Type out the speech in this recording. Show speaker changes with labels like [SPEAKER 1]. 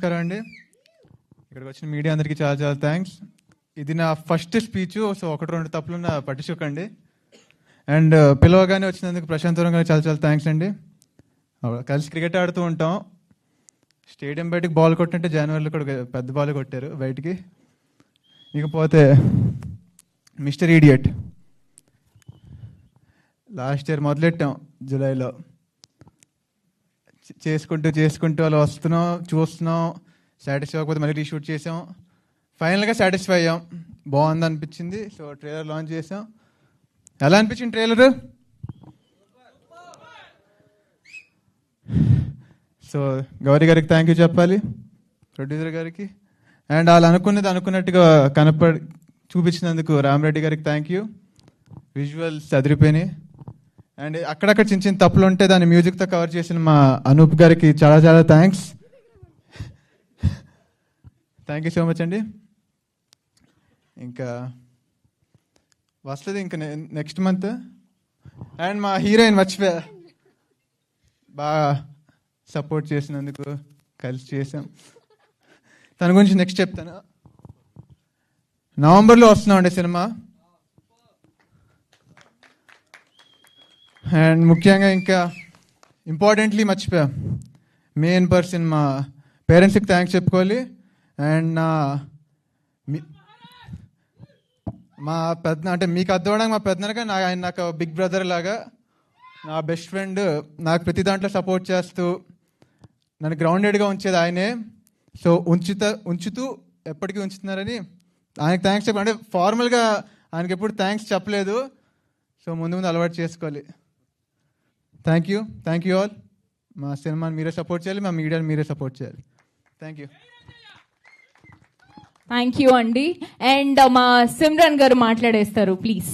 [SPEAKER 1] నమస్కారం అండి. ఇక్కడికి వచ్చిన మీడియా అందరికీ చాలా చాలా థ్యాంక్స్ ఇది నా ఫస్ట్ స్పీచ్ సో ఒకటి రెండు తప్పులు నా పట్టించుకోకండి. అండ్ uh, పిలవగానే వచ్చినందుకు ప్రశాంతరం గారు చాలా చాలా థ్యాంక్స్ అండి. కలిసి క్రికెట్ ఆడుతూ ఉంటాం. స్టేడియం బయటకు బాల్ కొట్టినట్టే జనవరిలో కూడా పెద్ద బాల్ కొట్టారు బయటికి. ఇకపోతే మిస్టర్ ఈడియట్ లాస్ట్ ఇయర్ మొదలెట్టాం జూలైలో చేసుకుంటూ చేసుకుంటూ అలా వస్తున్నాం చూస్తున్నాం. సాటిస్ఫై అవ్వకపోతే మళ్ళీ రీషూట్ చేసాం. ఫైనల్గా సాటిస్ఫై అయ్యాం. బాగుంది అనిపించింది. సో ట్రైలర్ లాంచ్ చేసాం. ఎలా అనిపించింది ట్రైలరు సో గౌరీ గారికి థ్యాంక్ యూ చెప్పాలి. ప్రొడ్యూసర్ గారికి. అండ్ వాళ్ళు అనుకున్నది అనుకున్నట్టుగా కనపడి చూపించినందుకు రామరెడ్డి గారికి థ్యాంక్ యూ విజువల్స్ అదిరిపోయినాయి. అండ్ అక్కడక్కడ చిన్న చిన్న తప్పులు ఉంటే దాన్ని మ్యూజిక్తో కవర్ చేసిన మా అనూప్ గారికి చాలా చాలా thanks. Thank you so much అండి. ఇంకా వస్తుంది ఇంకా నెక్స్ట్ మంత్ అండ్ మా హీరోయిన్ మర్చిపోయా బాగా సపోర్ట్ చేసినందుకు కలిసి చేసాం తన గురించి నెక్స్ట్ చెప్తాను. నవంబర్లో వస్తున్నామండి సినిమా. అండ్ ముఖ్యంగా ఇంకా ఇంపార్టెంట్లీ మర్చిపోయా. మెయిన్ పర్సన్ మా పేరెంట్స్కి థ్యాంక్స్ చెప్పుకోవాలి. అండ్ నా మీ- మా పెద్ద అంటే మీకు అర్థవడానికి మా పెద్దనగా నా ఆయన నాకు బిగ్ బ్రదర్ లాగా. నా బెస్ట్ ఫ్రెండ్ నాకు ప్రతి దాంట్లో సపోర్ట్ చేస్తూ నన్ను గ్రౌండెడ్గా ఉంచేది ఆయనే. సో ఉంచుత ఉంచుతూ ఎప్పటికీ ఉంచుతున్నారని ఆయనకు థ్యాంక్స్ చెప్పండి అంటే ఫార్మల్గా ఆయనకి ఎప్పుడు థ్యాంక్స్ చెప్పలేదు. సో ముందు ముందు అలవాటు చేసుకోవాలి. Thank you thank you all మా సినిమాని మీరే సపోర్ట్ చేయాలి మా మీడియాని మీరే సపోర్ట్ చేయాలి థ్యాంక్ యూ
[SPEAKER 2] థ్యాంక్ యూ అండి అండ్ మా సిమ్రన్ గారు మాట్లాడేస్తారు ప్లీజ్